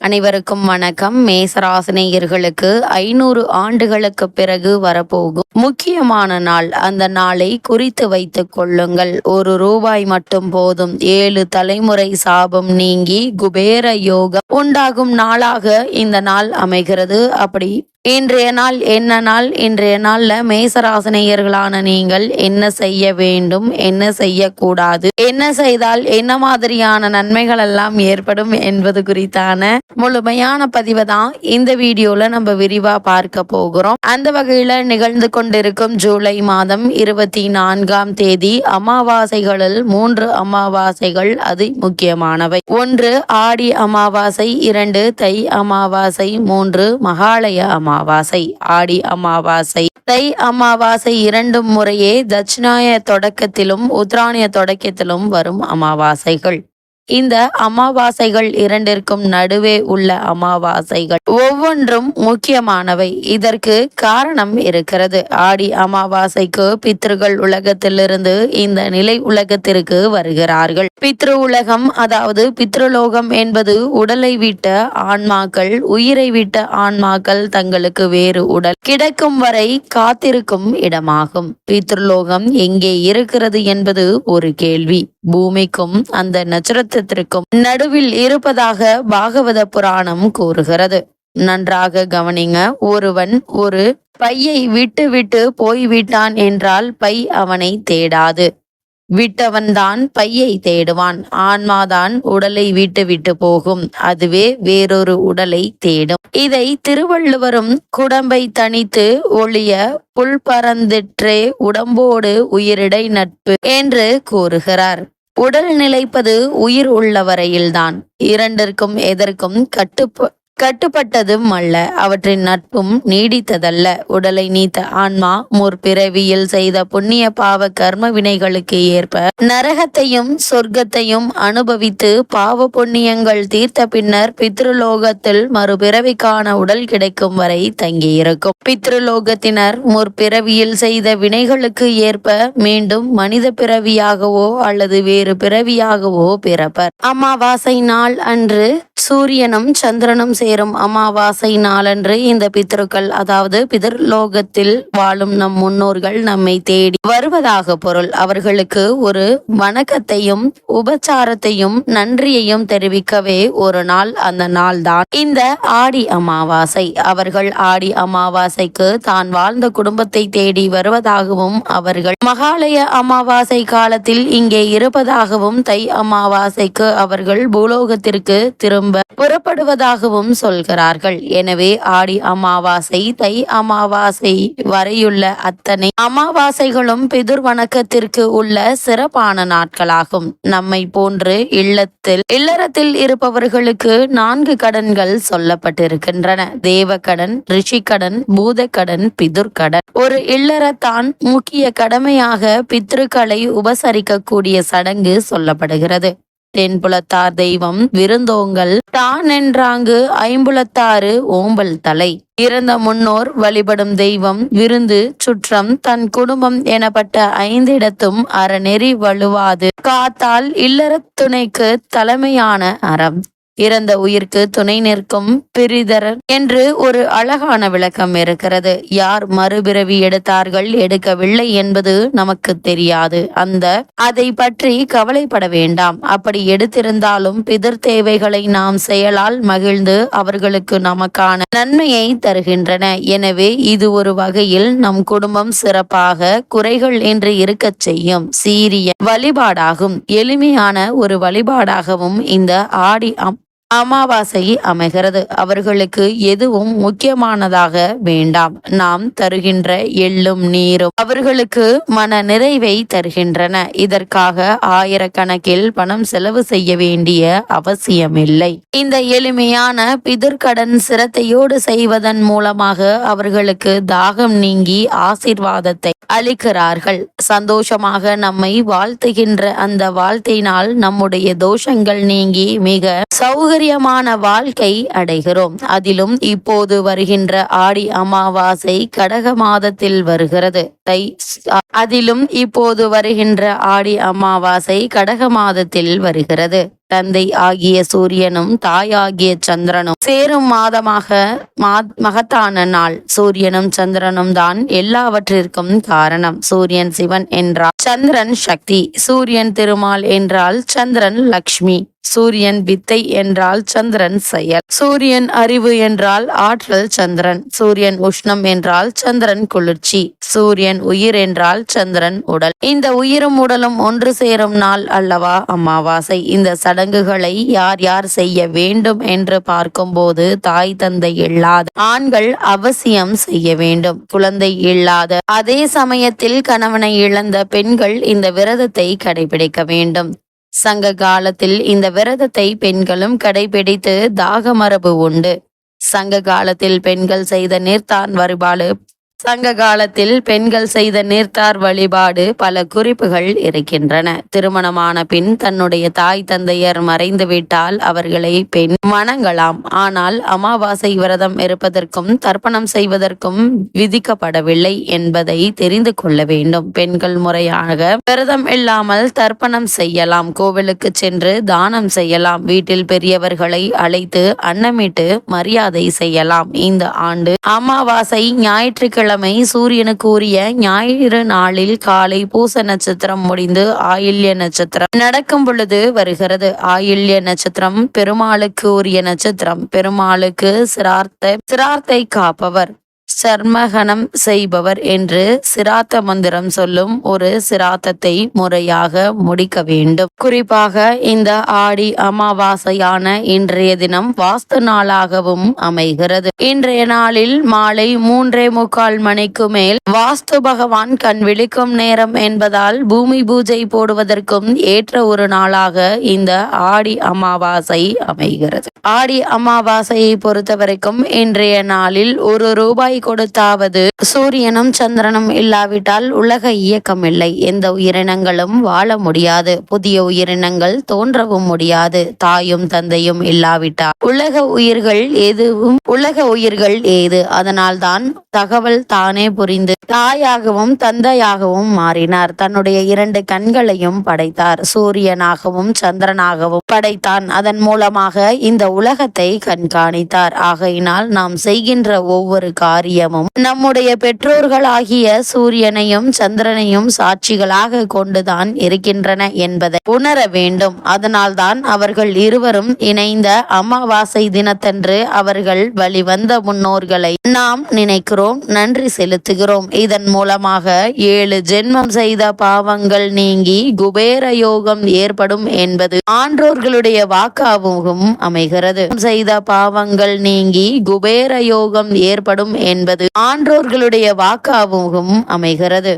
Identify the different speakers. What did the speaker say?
Speaker 1: அனைவருக்கும் வணக்கம். மேசராசினியர்களுக்கு ஐநூறு ஆண்டுகளுக்கு பிறகு வரப்போகும் முக்கியமான நாள். அந்த நாளை குறித்து வைத்துக் கொள்ளுங்கள். ஒரு ரூபாய் மட்டும் போதும். ஏழு தலைமுறை சாபம் நீங்கி குபேர யோகம் உண்டாகும் நாளாக இந்த நாள் அமைகிறது. அப்படி இன்றைய நாள் என்ன நாள்? இன்றைய நாள்ல மேசராசனையர்களான நீங்கள் என்ன செய்ய வேண்டும்? என்ன செய்யக்கூடாது? என்ன செய்தால் என்ன மாதிரியான நன்மைகள் எல்லாம் ஏற்படும் என்பது குறித்தான முழுமையான பதிவை தான் இந்த வீடியோல நம்ம விரிவா பார்க்க போகிறோம். அந்த வகையில நிகழ்ந்து கொண்டிருக்கும் ஜூலை மாதம் இருபத்தி நான்காம் தேதி அமாவாசைகளில் மூன்று அமாவாசைகள் அது முக்கியமானவை. ஒன்று ஆடி அமாவாசை இரண்டு தை அமாவாசை மூன்று மகாலய அமாவாசை ஆடி அமாவாசை. தை அமாவாசை இரண்டும் முறையே தட்சிணாய தொடக்கத்திலும் உத்ராணிய தொடக்கத்திலும் வரும் அமாவாசைகள். இந்த அமாவாசைகள் இரண்டிற்கும் நடுவே உள்ள அமாவாசைகள். ஒவ்வொன்றும் முக்கியமானவை. இதற்கு காரணம் இருக்கிறது. ஆடி அமாவாசைக்கு பித்ருகள் உலகத்திலிருந்து இந்த நிலை உலகத்திற்கு வருகிறார்கள். பித்ரு உலகம் அதாவது பித்ருலோகம் என்பது உடலை விட்ட ஆன்மாக்கள் உயிரை விட்ட ஆன்மாக்கள் தங்களுக்கு வேறு உடல். கிடைக்கும் வரை காத்திருக்கும் இடமாகும். பித்ருலோகம் எங்கே இருக்கிறது என்பது ஒரு கேள்வி. பூமிக்கும் அந்த நட்சத்திரத்திற்கும் நடுவில் இருப்பதாக பாகவத புராணம் கூறுகிறது. நன்றாக கவனிங்க ஒருவன் ஒரு பையை விட்டு விட்டு போய்விட்டான் என்றால் பை அவனை தேடாது. விட்டவன்தான் பையை தேடுவான். ஆன்மாதான் உடலை விட்டு விட்டு போகும். அதுவே வேறொரு உடலை தேடும். இதை திருவள்ளுவரும் குடம்பை தனித்து ஒளிய புல் பறந்திற்றே உடம்போடு உயிரிடை நட்பு என்று கூறுகிறார். உடல் நிலைப்பது உயிர் உள்ள வரையில்தான் இரண்டிற்கும் எதற்கும் கட்டுப்ப கட்டுப்பட்டதும் அல்ல அவற்றின் நட்பும் நீடித்ததல்ல. உடலை நீத்த ஆன்மா முற்பிறவியில் செய்த புண்ணிய பாவ கர்ம வினைகளுக்கு ஏற்ப நரகத்தையும் சொர்க்கத்தையும் அனுபவித்து பாவ புண்ணியங்கள் தீர்த்த பின்னர் பித்ருலோகத்தில் மறுபிறவிக்கான உடல் கிடைக்கும் வரை தங்கியிருக்கும். பித்ருலோகத்தினர் முற்பிறவியில் செய்த வினைகளுக்கு ஏற்ப மீண்டும் மனித பிறவியாகவோ அல்லது வேறு பிறவியாகவோ பிறப்பர். அமாவாசை நாள் அன்று சூரியனும் சந்திரனும் சேரும் அமாவாசை நாளன்று இந்த பித்ருக்கள் அதாவது பிதர்லோகத்தில் வாழும் நம் முன்னோர்கள் நம்மை தேடி வருவதாக பொருள். அவர்களுக்கு ஒரு வணக்கத்தையும் உபச்சாரத்தையும் நன்றியையும் தெரிவிக்கவே ஒரு நாள் அந்த நாள் தான் இந்த ஆடி அமாவாசை அவர்கள் ஆடி அமாவாசைக்கு தான் வாழ்ந்த குடும்பத்தை தேடி வருவதாகவும் அவர்கள் மகாலய அமாவாசை காலத்தில் இங்கே இருப்பதாகவும் தை அமாவாசைக்கு அவர்கள் பூலோகத்திற்கு திரும்ப புறப்படுவதாகவும் சொல்கிறார்கள். எனவே ஆடி அமாவாசை தை அமாவாசை வரையுள்ள அத்தனை அமாவாசைகளும் பிதுர் வணக்கத்திற்கு உள்ள சிறப்பான நாட்களாகும். நம்மை போன்று இல்லத்தில் இல்லறத்தில் இருப்பவர்களுக்கு நான்கு கடன்கள் சொல்லப்பட்டிருக்கின்றன. தேவக்கடன் ரிஷிக்கடன் பூதக்கடன் பிதுர்கடன் ஒரு இல்லறத்தான் முக்கிய கடமையாக பித்ருக்களை உபசரிக்கக்கூடிய சடங்கு சொல்லப்படுகிறது. தென்புலத்தார் தெய்வம் விருந்தோங்கள் தான் என்றாங்கு ஐம்புலத்தாறு ஓம்பல் தலை. இறந்த முன்னோர் வழிபடும் தெய்வம் விருந்து சுற்றம் தன் குடும்பம் எனப்பட்ட ஐந்திடத்தும் அறநெறி வலுவாது. காத்தால் இல்லறத் துணைக்கு தலைமையான அறம். இறந்த உயிர்க்கு துணை நிற்கும் பிரிதரர் என்று ஒரு அழகான விளக்கம் இருக்கிறது. யார் மறுபிறவி எடுத்தார்கள் எடுக்கவில்லை என்பது நமக்கு தெரியாது. அந்த அதை பற்றி கவலைப்பட வேண்டாம். அப்படி எடுத்திருந்தாலும் பிதர் தேவைகளை நாம் செயலால் மகிழ்ந்து அவர்களுக்கு நமக்கான நன்மையை தருகின்றன. எனவே இது ஒரு வகையில் நம் குடும்பம் சிறப்பாக குறைகள் என்று இருக்கச் செய்யும். சீரிய வழிபாடாகும். எளிமையான ஒரு வழிபாடாகவும் இந்த ஆடி அம் அமாவாசை அமைகிறது. அவர்களுக்கு எதுவும் முக்கியமானதாக வேண்டாம். நாம் தருகின்ற எள்ளும் நீரும் அவர்களுக்கு மன நிறைவை தருகின்றன. இதற்காக ஆயிரக்கணக்கில் பணம் செலவு செய்ய வேண்டிய அவசியமில்லை. இந்த எளிமையான பிதிர்கடன் சிரத்தையோடு செய்வதன் மூலமாக அவர்களுக்கு தாகம் நீங்கி ஆசிர்வாதத்தை அளிக்கிறார்கள். சந்தோஷமாக நம்மை வாழ்த்துகின்ற அந்த வாழ்த்தினால் நம்முடைய தோஷங்கள் நீங்கி மிக சௌகரியமான வாழ்க்கை அடைகிறோம். அதிலும் இப்போது வருகின்ற ஆடி அமாவாசை கடக மாதத்தில் வருகிறது. தை அதிலும் இப்போது வருகின்ற ஆடி அமாவாசை கடக மாதத்தில் வருகிறது. தந்தை ஆகிய சூரியனும் தாயாகிய சந்திரனும் சேரும் மாதமாக மகத்தான நாள். சூரியனும் சந்திரனும் தான் எல்லாவற்றிற்கும் காரணம். சூரியன் சிவன் என்றால் சந்திரன் சக்தி. சூரியன் திருமால் என்றால் சந்திரன் லக்ஷ்மி. சூரியன் வித்தை என்றால் சந்திரன் செயல். சூரியன் அறிவு என்றால் ஆற்றல் சந்திரன். சூரியன் உஷ்ணம் என்றால் சந்திரன் குளிர்ச்சி. சூரியன் உயிர் என்றால் சந்திரன் உடல். இந்த உயிரும் உடலும் ஒன்று சேரும் நாள் அல்லவா? அமாவாசை. இந்த சடங்குகளை யார் யார் செய்ய வேண்டும் என்று பார்க்கும்போது தாய் தந்தை இல்லாத ஆண்கள் அவசியம் செய்ய வேண்டும். குழந்தை இல்லாத அதே சமயத்தில் கணவனை இழந்த பெண்கள் இந்த விரதத்தை கடைபிடிக்க வேண்டும். சங்க காலத்தில் இந்த விரதத்தை பெண்களும் கடைபிடித்து தாக மரபு உண்டு. சங்க காலத்தில் பெண்கள் செய்த நீர்த்தான் வழிபாடு சங்க காலத்தில் பெண்கள் செய்த நீர்த்தார் வழிபாடு பல குறிப்புகள் இருக்கின்றன. திருமணமான பின் தன்னுடைய தாய் தந்தையர் மறைந்து விட்டால் அவர்களை பெண் வணங்கலாம் ஆனால் அமாவாசை விரதம் இருப்பதற்கும் தர்ப்பணம் செய்வதற்கும் விதிக்கப்படவில்லை என்பதை தெரிந்து கொள்ள வேண்டும். பெண்கள் முறையாக விரதம் இல்லாமல் தர்ப்பணம் செய்யலாம். கோவிலுக்கு சென்று தானம் செய்யலாம். வீட்டில் பெரியவர்களை அழைத்து அன்னமிட்டு மரியாதை செய்யலாம். இந்த ஆண்டு அமாவாசை ஞாயிற்றுக்கிழமை சூரியனுக்கு உரிய ஞாயிறு நாளில் காலை பூச நட்சத்திரம் முடிந்து ஆயில்ய நட்சத்திரம் நடக்கும் பொழுது வருகிறது. ஆயில்ய நட்சத்திரம் பெருமாளுக்கு உரிய நட்சத்திரம். பெருமாளுக்கு சிரார்த்த சிரார்த்தை காப்பவர். சர்மகணம் செய்பவர் என்று சிராத்த மந்திரம் சொல்லும் ஒரு சிராத்தத்தை முறையாக முடிக்க வேண்டும். குறிப்பாக இந்த ஆடி அமாவாசையான இன்றைய தினம் வாஸ்து நாளாகவும் அமைகிறது. இன்றைய நாளில் மாலை மூன்றே முக்கால் மணிக்கு மேல் வாஸ்து பகவான் கண் விழிக்கும் நேரம் என்பதால் பூமி பூஜை போடுவதற்கும் ஏற்ற ஒரு நாளாக இந்த ஆடி அமாவாசை அமைகிறது. ஆடி அமாவாசையை பொறுத்தவரைக்கும் இன்றைய நாளில் ஒரு ரூபாய் கொடுத்தாவது. சூரியனும் சந்திரனும் இல்லாவிட்டால் உலக இயக்கம் இல்லை எந்த உயிரினங்களும் வாழ முடியாது. புதிய உயிரினங்கள் தோன்றவும் முடியாது. தாயும் தந்தையும் இல்லாவிட்டால். உலக உயிர்கள் எதுவும் உலக உயிர்கள் ஏது? அதனால்தான் தகவல் தானே புரிந்து தாயாகவும் தந்தையாகவும் மாறினார். தன்னுடைய இரண்டு கண்களையும் படைத்தார். சூரியனாகவும் சந்திரனாகவும் படைத்தான். அதன் மூலமாக இந்த உலகத்தை கண்காணித்தார். ஆகையினால் நாம் செய்கின்ற ஒவ்வொரு காரியம் காரியமும் நம்முடைய பெற்றோர்களாகிய சூரியனையும் சந்திரனையும் சாட்சிகளாக கொண்டுதான் இருக்கின்றன என்பதை உணர வேண்டும். அதனால்தான் அவர்கள் இருவரும் இணைந்த அமாவாசை தினத்தன்று அவர்கள் வழிவந்த முன்னோர்களை நாம் நினைக்கிறோம் நன்றி செலுத்துகிறோம். இதன் மூலமாக ஏழு ஜென்மம் செய்த பாவங்கள் நீங்கி குபேர யோகம் ஏற்படும் என்பது ஆன்றோர்களுடைய வாக்காகவும் அமைகிறது. செய்த பாவங்கள் நீங்கி குபேர யோகம் ஏற்படும் என்பது ஆன்றோர்களுடைய வாக்காகவும் அமைகிறது.